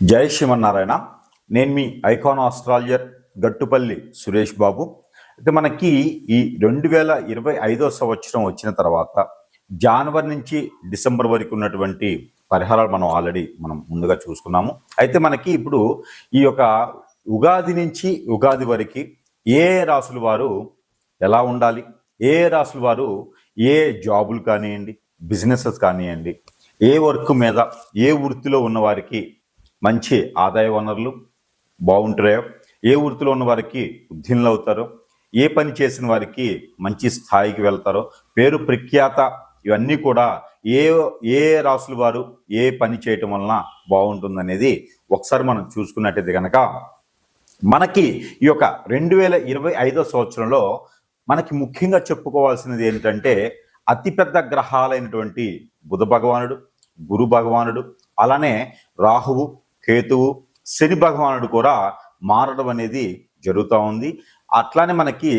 జై శ్రీమన్నారాయణ. నేను మీ ఐకాన్ ఆస్ట్రాలజర్ గట్టుపల్లి సురేష్ బాబు. అయితే మనకి ఈ రెండు వేల ఇరవై ఐదో సంవత్సరం వచ్చిన తర్వాత జనవరి నుంచి డిసెంబర్ వరకు ఉన్నటువంటి పరిహారాలు మనం ఆల్రెడీ మనం ముందుగా చూసుకున్నాము. అయితే మనకి ఇప్పుడు ఈ యొక్క ఉగాది నుంచి ఉగాది వరకు ఏ రాసుల వారు ఎలా ఉండాలి? ఏ రాసుల వారు ఏ జాబులు కానివ్వండి బిజినెసెస్ కానివ్వండి ఏ వర్క్ మీద ఏ వృత్తిలో ఉన్నవారికి మంచి ఆదాయ వనరులు బాగుంటాయో ఏ వృత్తిలో ఉన్న వారికి ఉద్యనులు అవుతారో ఏ పని చేసిన వారికి మంచి స్థాయికి వెళ్తారో పేరు ప్రఖ్యాత ఇవన్నీ కూడా ఏ ఏ రాసుల వారు ఏ పని చేయటం వలన బాగుంటుందనేది ఒకసారి మనం చూసుకున్నట్టయితే కనుక మనకి ఈ యొక్క రెండు వేల ఇరవై ఐదో సంవత్సరంలో మనకి ముఖ్యంగా చెప్పుకోవాల్సినది ఏంటంటే అతిపెద్ద గ్రహాలైనటువంటి బుధ భగవానుడు గురు భగవానుడు అలానే రాహువు కేతువు శని భగవానుడు కూడా మారడం అనేది జరుగుతూ ఉంది. అట్లానే మనకి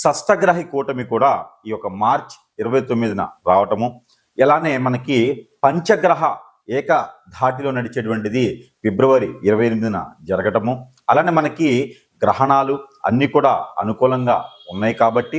షష్టగ్రహి కూటమి కూడా ఈ యొక్క మార్చ్ ఇరవై తొమ్మిదిన రావటము. ఇలానే మనకి పంచగ్రహ ఏక ధాటిలో నడిచేటువంటిది ఫిబ్రవరి ఇరవై ఎనిమిదిన జరగటము. అలానే మనకి గ్రహణాలు అన్నీ కూడా అనుకూలంగా ఉన్నాయి కాబట్టి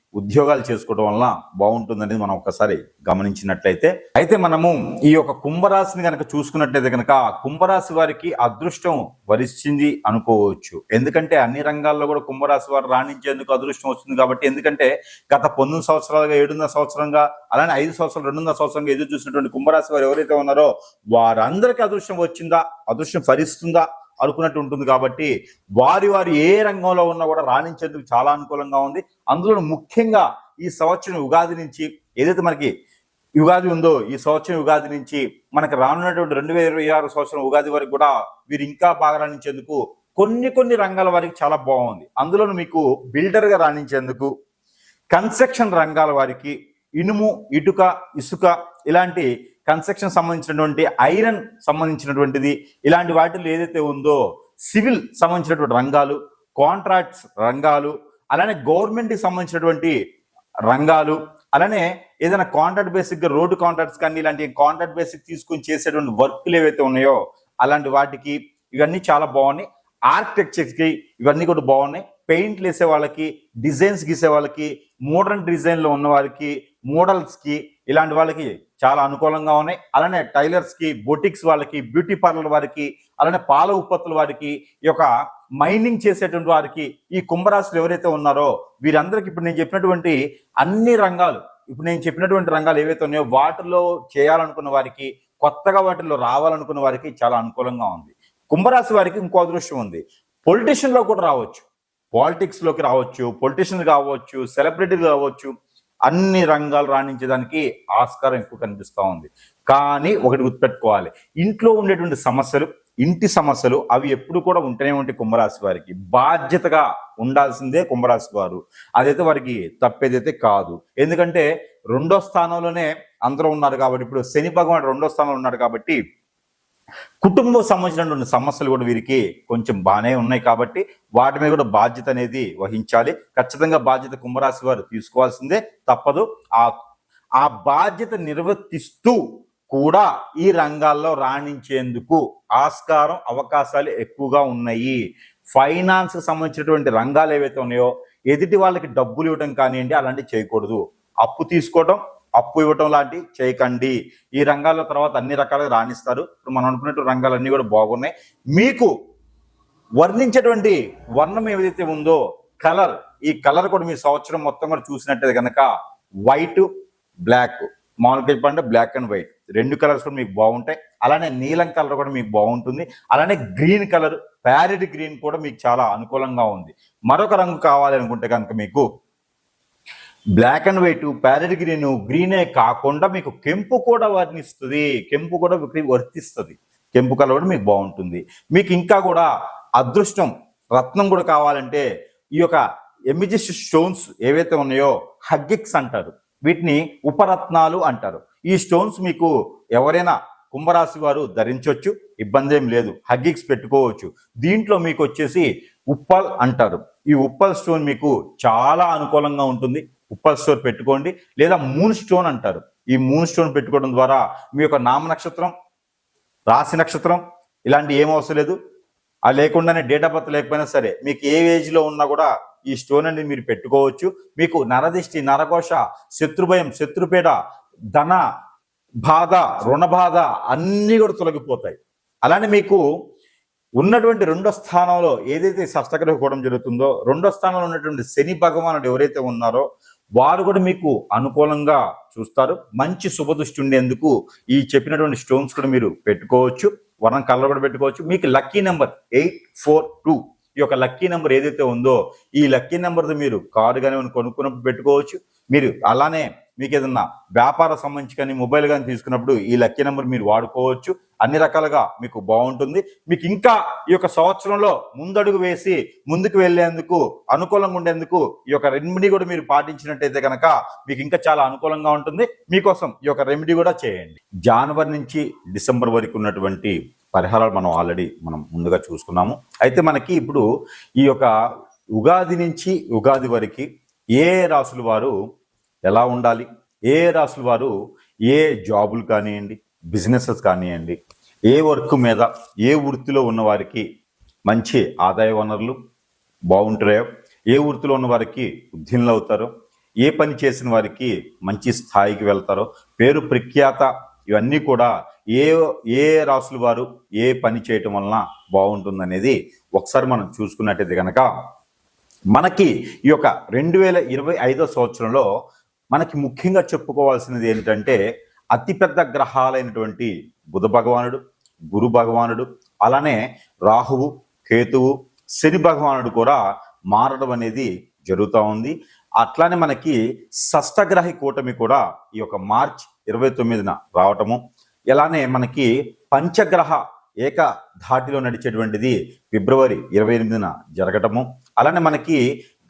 ఉద్యోగాలు చేసుకోవడం వలన బాగుంటుందనేది మనం ఒకసారి గమనించినట్లయితే. అయితే మనము ఈ యొక్క కుంభరాశిని కనుక చూసుకున్నట్లయితే కనుక కుంభరాశి వారికి అదృష్టం వరిస్తుంది అనుకోవచ్చు. ఎందుకంటే అన్ని రంగాల్లో కూడా కుంభరాశి వారు రాణించేందుకు అదృష్టం వస్తుంది కాబట్టి ఎందుకంటే గత పంతొమ్మిది సంవత్సరాలుగా ఏడున్నర సంవత్సరంగా అలానే ఐదు సంవత్సరాలు రెండున్నర సంవత్సరంగా ఎదురు చూసినటువంటి కుంభరాశి వారు ఎవరైతే ఉన్నారో వారందరికీ అదృష్టం వచ్చిందా? అదృష్టం ఫలిస్తుందా? అనుకున్నట్టు ఉంటుంది కాబట్టి వారి వారు ఏ రంగంలో ఉన్నా కూడా రాణించేందుకు చాలా అనుకూలంగా ఉంది. అందులో ముఖ్యంగా ఈ సంవత్సరం ఉగాది నుంచి ఏదైతే మనకి ఉగాది ఉందో ఈ సంవత్సరం ఉగాది నుంచి మనకి రానున్నటువంటి రెండు వేల ఇరవై ఆరు సంవత్సరం ఉగాది వరకు కూడా వీరు ఇంకా బాగా రాణించేందుకు కొన్ని కొన్ని రంగాల వారికి చాలా బాగుంది. అందులో మీకు బిల్డర్గా రాణించేందుకు కన్స్ట్రక్షన్ రంగాల వారికి ఇనుము ఇటుక ఇసుక ఇలాంటి కన్స్ట్రక్షన్ సంబంధించినటువంటి ఐరన్ సంబంధించినటువంటిది ఇలాంటి వాటిలో ఏదైతే ఉందో సివిల్ సంబంధించినటువంటి రంగాలు కాంట్రాక్ట్స్ రంగాలు అలానే గవర్నమెంట్కి సంబంధించినటువంటి రంగాలు అలానే ఏదైనా కాంట్రాక్ట్ బేసిక్గా రోడ్డు కాంట్రాక్ట్స్ కానీ ఇలాంటి కాంట్రాక్ట్ బేసిక్ తీసుకొని చేసేటువంటి వర్క్లు ఏవైతే ఉన్నాయో అలాంటి వాటికి ఇవన్నీ చాలా బాగున్నాయి. ఆర్కిటెక్చర్కి ఇవన్నీ కూడా బాగున్నాయి. పెయింట్లు వేసే వాళ్ళకి డిజైన్స్ గీసే వాళ్ళకి మోడర్న్ డిజైన్లో ఉన్న వారికి మోడల్స్కి ఇలాంటి వాళ్ళకి చాలా అనుకూలంగా ఉన్నాయి. అలానే టైలర్స్కి బొటిక్స్ వాళ్ళకి బ్యూటీ పార్లర్ వారికి అలానే పాల ఉత్పత్తుల వారికి ఈ యొక్క మైనింగ్ చేసేటువంటి వారికి ఈ కుంభరాశులు ఎవరైతే ఉన్నారో వీరందరికీ ఇప్పుడు నేను చెప్పినటువంటి అన్ని రంగాలు ఇప్పుడు నేను చెప్పినటువంటి రంగాలు ఏవైతే ఉన్నాయో వాటిలో చేయాలనుకున్న వారికి కొత్తగా వాటిలో రావాలనుకున్న వారికి చాలా అనుకూలంగా ఉంది. కుంభరాశి వారికి ఇంకో అదృష్టం ఉంది. పొలిటీషియన్లో కూడా రావచ్చు. పాలిటిక్స్లోకి రావచ్చు పొలిటీషియన్ కావచ్చు సెలబ్రిటీలు కావచ్చు అన్ని రంగాలు రాణించడానికి ఆస్కారం ఎక్కువ కనిపిస్తూ ఉంది. కానీ ఒకటి గుర్తుపెట్టుకోవాలి. ఇంట్లో ఉండేటువంటి సమస్యలు ఇంటి సమస్యలు అవి ఎప్పుడు కూడా ఉంటూనే ఉంటాయి కుంభరాశి వారికి. బాధ్యతగా ఉండాల్సిందే కుంభరాశి వారు. అదైతే వారికి తప్పేదైతే కాదు. ఎందుకంటే రెండో స్థానంలోనే అందరూ ఉన్నారు కాబట్టి ఇప్పుడు శని భగవాన్ రెండో స్థానంలో ఉన్నాడు కాబట్టి కుటుంబం సంబంధించినటువంటి సమస్యలు కూడా వీరికి కొంచెం బాగానే ఉన్నాయి కాబట్టి వాటి మీద కూడా బాధ్యత అనేది వహించాలి. ఖచ్చితంగా బాధ్యత కుంభరాశి వారు తీసుకోవాల్సిందే. తప్పదు. ఆ ఆ బాధ్యత నిర్వర్తిస్తూ కూడా ఈ రంగాల్లో రాణించేందుకు ఆస్కారం అవకాశాలు ఎక్కువగా ఉన్నాయి. ఫైనాన్స్కి సంబంధించినటువంటి రంగాలు ఏవైతే ఉన్నాయో ఎదుటి వాళ్ళకి డబ్బులు ఇవ్వడం కానివ్వండి అలాంటివి చేయకూడదు. అప్పు తీసుకోవడం అప్పు ఇవ్వటం లాంటివి చేయకండి. ఈ రంగాల్లో తర్వాత అన్ని రకాలుగా రాణిస్తారు. ఇప్పుడు మనం అనుకున్నట్టు రంగాలన్నీ కూడా బాగున్నాయి. మీకు వర్ణించేటువంటి వర్ణం ఏదైతే ఉందో కలర్ ఈ కలర్ కూడా మీ సంవత్సరం మొత్తం కూడా చూసినట్టయితే కనుక వైట్ బ్లాక్ మామూలుగా చెప్పండి బ్లాక్ అండ్ వైట్. రెండు కలర్స్ కూడా మీకు బాగుంటాయి. అలానే నీలం కలర్ కూడా మీకు బాగుంటుంది. అలానే గ్రీన్ కలర్ ప్యారెట్ గ్రీన్ కూడా మీకు చాలా అనుకూలంగా ఉంది. మరొక రంగు కావాలి అనుకుంటే కనుక మీకు black and white parrot green గ్రీనే కాకుండా మీకు కెంపు కూడా వర్ణిస్తుంది. కెంపు కూడా మీకు వర్తిస్తుంది. కెంపు కలర్ కూడా మీకు బాగుంటుంది. మీకు ఇంకా కూడా అదృష్టం రత్నం కూడా కావాలంటే ఈ యొక్క ఎమిజిస్ట్ స్టోన్స్ ఏవైతే ఉన్నాయో హగ్గిక్స్ అంటారు వీటిని ఉపరత్నాలు అంటారు. ఈ స్టోన్స్ మీకు ఎవరైనా కుంభరాశి వారు ధరించవచ్చు ఇబ్బంది ఏం లేదు హగ్గిక్స్ పెట్టుకోవచ్చు. దీంట్లో మీకు వచ్చేసి ఉప్పల్ అంటారు. ఈ ఉప్పల్ స్టోన్ మీకు చాలా అనుకూలంగా ఉంటుంది. ఉప్పల్ స్టోర్ పెట్టుకోండి లేదా మూన్ స్టోన్ అంటారు. ఈ మూన్ స్టోన్ పెట్టుకోవడం ద్వారా మీ యొక్క నామ నక్షత్రం రాశి నక్షత్రం ఇలాంటి ఏం అవసరం లేదు. ఆ లేకుండానే డేట్ ఆఫ్ బర్త్ లేకపోయినా సరే మీకు ఏ ఏజ్లో ఉన్నా కూడా ఈ స్టోన్ అనేది మీరు పెట్టుకోవచ్చు. మీకు నరదిష్టి నరఘోష శత్రుభయం శత్రుపీడ ధన బాధ రుణ బాధ అన్నీ కూడా తొలగిపోతాయి. అలానే మీకు ఉన్నటువంటి రెండో స్థానంలో ఏదైతే షష్టగ్రహ కూడా జరుగుతుందో రెండో స్థానంలో ఉన్నటువంటి శని భగవానుడు ఎవరైతే ఉన్నారో వారు కూడా మీకు అనుకూలంగా చూస్తారు. మంచి శుభదృష్టి ఉండేందుకు ఈ చెప్పినటువంటి స్టోన్స్ కూడా మీరు పెట్టుకోవచ్చు. వర్ణం కలర్ కూడా పెట్టుకోవచ్చు. మీకు lucky number eight four two ఈ యొక్క లక్కీ నెంబర్ ఏదైతే ఉందో ఈ లక్కీ నెంబర్తో మీరు కారు కానీ కొనుక్కున్నప్పుడు పెట్టుకోవచ్చు. మీరు అలానే మీకు ఏదన్నా వ్యాపార సంబంధించి కానీ మొబైల్ కానీ తీసుకున్నప్పుడు ఈ లక్కీ నెంబర్ మీరు వాడుకోవచ్చు. అన్ని రకాలుగా మీకు బాగుంటుంది. మీకు ఇంకా ఈ యొక్క సంవత్సరంలో ముందడుగు వేసి ముందుకు వెళ్ళేందుకు అనుకూలంగా ఉండేందుకు ఈ యొక్క రెమెడీ కూడా మీరు పాటించినట్టయితే కనుక మీకు ఇంకా చాలా అనుకూలంగా ఉంటుంది. మీకోసం ఈ యొక్క రెమెడీ కూడా చేయండి. జనవరి నుంచి డిసెంబర్ వరకు ఉన్నటువంటి పరిహారాలు మనం ఆల్రెడీ మనం ముందుగా చూసుకున్నాము. అయితే మనకి ఇప్పుడు ఈ యొక్క ఉగాది నుంచి ఉగాది వరకు ఏ రాసుల వారు ఎలా ఉండాలి? ఏ రాసుల వారు ఏ జాబులు కానివ్వండి బిజినెసెస్ కానివ్వండి ఏ వర్క్ మీద ఏ వృత్తిలో ఉన్నవారికి మంచి ఆదాయ వనరులు బాగుంటాయో ఏ వృత్తిలో ఉన్న వారికి ఉద్దీనులు అవుతారో ఏ పని చేసిన వారికి మంచి స్థాయికి వెళ్తారో పేరు ప్రఖ్యాత ఇవన్నీ కూడా ఏ ఏ రాసుల వారు ఏ పని చేయటం వలన బాగుంటుందనేది ఒకసారి మనం చూసుకున్నట్టయితే కనుక మనకి ఈ యొక్క రెండు వేల ఇరవై ఐదో సంవత్సరంలో మనకి ముఖ్యంగా చెప్పుకోవాల్సినది ఏంటంటే అతిపెద్ద గ్రహాలైనటువంటి బుధ భగవానుడు గురు భగవానుడు అలానే రాహువు కేతువు శని భగవానుడు కూడా మారడం అనేది జరుగుతూ ఉంది. అట్లానే మనకి షష్టగ్రహి కూటమి కూడా ఈ యొక్క మార్చ్ ఇరవై తొమ్మిదిన రావటము. ఇలానే మనకి పంచగ్రహ ఏక ధాటిలో నడిచేటువంటిది ఫిబ్రవరి ఇరవై ఎనిమిదిన జరగటము. అలానే మనకి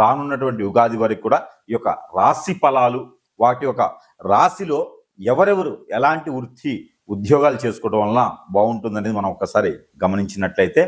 రానున్నటువంటి ఉగాది వరకు కూడా ఈ యొక్క రాశి ఫలాలు వాటి యొక్క రాశిలో ఎవరెవరు ఎలాంటి వృత్తి ఉద్యోగాలు చేసుకోవడం వలన బాగుంటుందనేది మనం ఒకసారి గమనించినట్లయితే